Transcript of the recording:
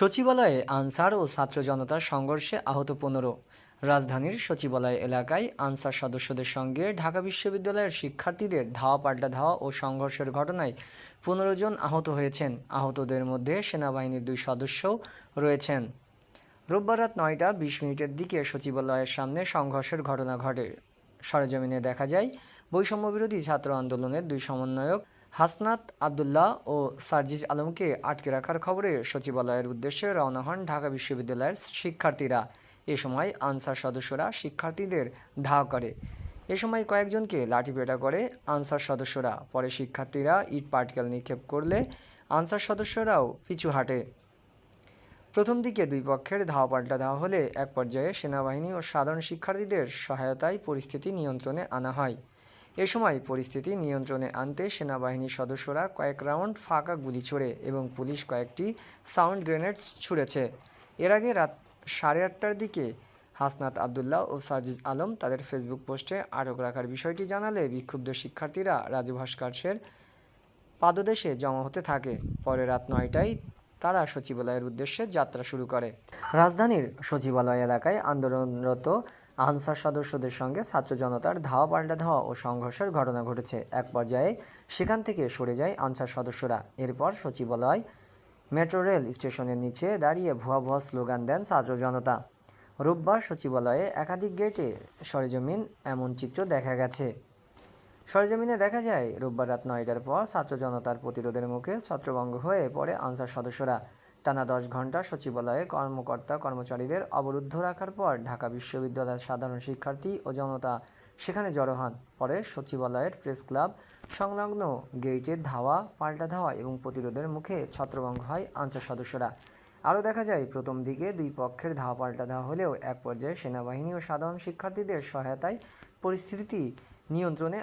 সচিবালয়ে আনসার ও ছাত্র জনতার সংঘর্ষে আহত পনেরো। রাজধানীর সচিবালয় এলাকায় আনসার সদস্যদের সঙ্গে ঢাকা বিশ্ববিদ্যালয়ের শিক্ষার্থীদের ধাওয়া পাল্টা ধাওয়া ও সংঘর্ষের ঘটনায় পনেরো জন আহত হয়েছেন। আহতদের মধ্যে সেনাবাহিনীর দুই সদস্যও রয়েছেন। রোববার রাত নয়টা বিশ মিনিটের দিকে সচিবালয়ের সামনে সংঘর্ষের ঘটনা ঘটে। সরেজমিনে দেখা যায় বৈষম্য বিরোধী ছাত্র আন্দোলনের দুই সমন্বয়ক হাসনাত আবদুল্লাহ ও সার্জিজ আলমকে আটকে রাখার খবরে সচিবালয়ের উদ্দেশ্যে রওনা হন ঢাকা বিশ্ববিদ্যালয়ের শিক্ষার্থীরা। এ সময় আনসার সদস্যরা শিক্ষার্থীদের ধাওয়া করে। এ সময় কয়েকজনকে লাঠিপেটা করে আনসার সদস্যরা। পরে শিক্ষার্থীরা ইট পাটকেল নিক্ষেপ করলে আনসার সদস্যরাও পিছু হাঁটে। প্রথম দিকে দুই পক্ষের ধাওয়া পাল্টা ধাওয়া হলে এক পর্যায়ে সেনাবাহিনী ও সাধারণ শিক্ষার্থীদের সহায়তায় পরিস্থিতি নিয়ন্ত্রণে আনা হয়। এ সময় পরিস্থিতি নিয়ন্ত্রণে আনতে সেনাবাহিনীর সদস্যরা কয়েক রাউন্ড ফাঁকা গুলি ছোড়ে এবং পুলিশ কয়েকটি সাউন্ড গ্রেনেড ছুড়েছে। এর আগে রাত সাড়ে আটটার দিকে হাসনাত আবদুল্লাহ ও সার্জিজ আলম তাদের ফেসবুক পোস্টে আটক রাখার বিষয়টি জানালে বিক্ষুব্ধ শিক্ষার্থীরা রাজু ভাস্কর্যের পাদদেশে জমা হতে থাকে। পরে রাত নয়টায় তারা সচিবালয়ের উদ্দেশ্যে যাত্রা শুরু করে। রাজধানীর সচিবালয় এলাকায় আন্দোলনরত আনসার সদস্যদের সঙ্গে ছাত্র জনতার ধাওয়া পাল্টা ধাওয়া ও সংঘর্ষের ঘটনা ঘটেছে। এক পর্যায়ে সেখান থেকে সরে যায় আনসার সদস্যরা। এরপর সচিবালয় মেট্রো রেল স্টেশনের নিচে দাঁড়িয়ে ভুয়া ভুয়া স্লোগান দেন ছাত্র জনতা। রোববার সচিবালয়ে একাধিক গেটে সরেজমিন এমন চিত্র দেখা গেছে। সরজমিনে দেখা যায়, রোববার রাত নয়টার পর ছাত্র জনতার প্রতিরোধের মুখে ছত্রভঙ্গ হয়ে পড়ে আনসার সদস্যরা। টানা দশ ঘণ্টা সচিবালয়ে কর্মকর্তা কর্মচারীদের অবরুদ্ধ রাখার পর ঢাকা বিশ্ববিদ্যালয়ের সাধারণ শিক্ষার্থী ও জনতা সেখানে জড়ো হন। পরে সচিবালয়ের প্রেস ক্লাব সংলগ্ন গেইটে ধাওয়া, পাল্টা ধাওয়া এবং প্রতিরোধের মুখে ছত্রভঙ্গ হয় আনসার সদস্যরা। আরও দেখা যায়, প্রথম দিকে দুই পক্ষের ধাওয়া, পাল্টা দেওয়া হলেও এক পর্যায়ে সেনাবাহিনী ও সাধারণ শিক্ষার্থীদের সহায়তায় পরিস্থিতি নিয়ন্ত্রণে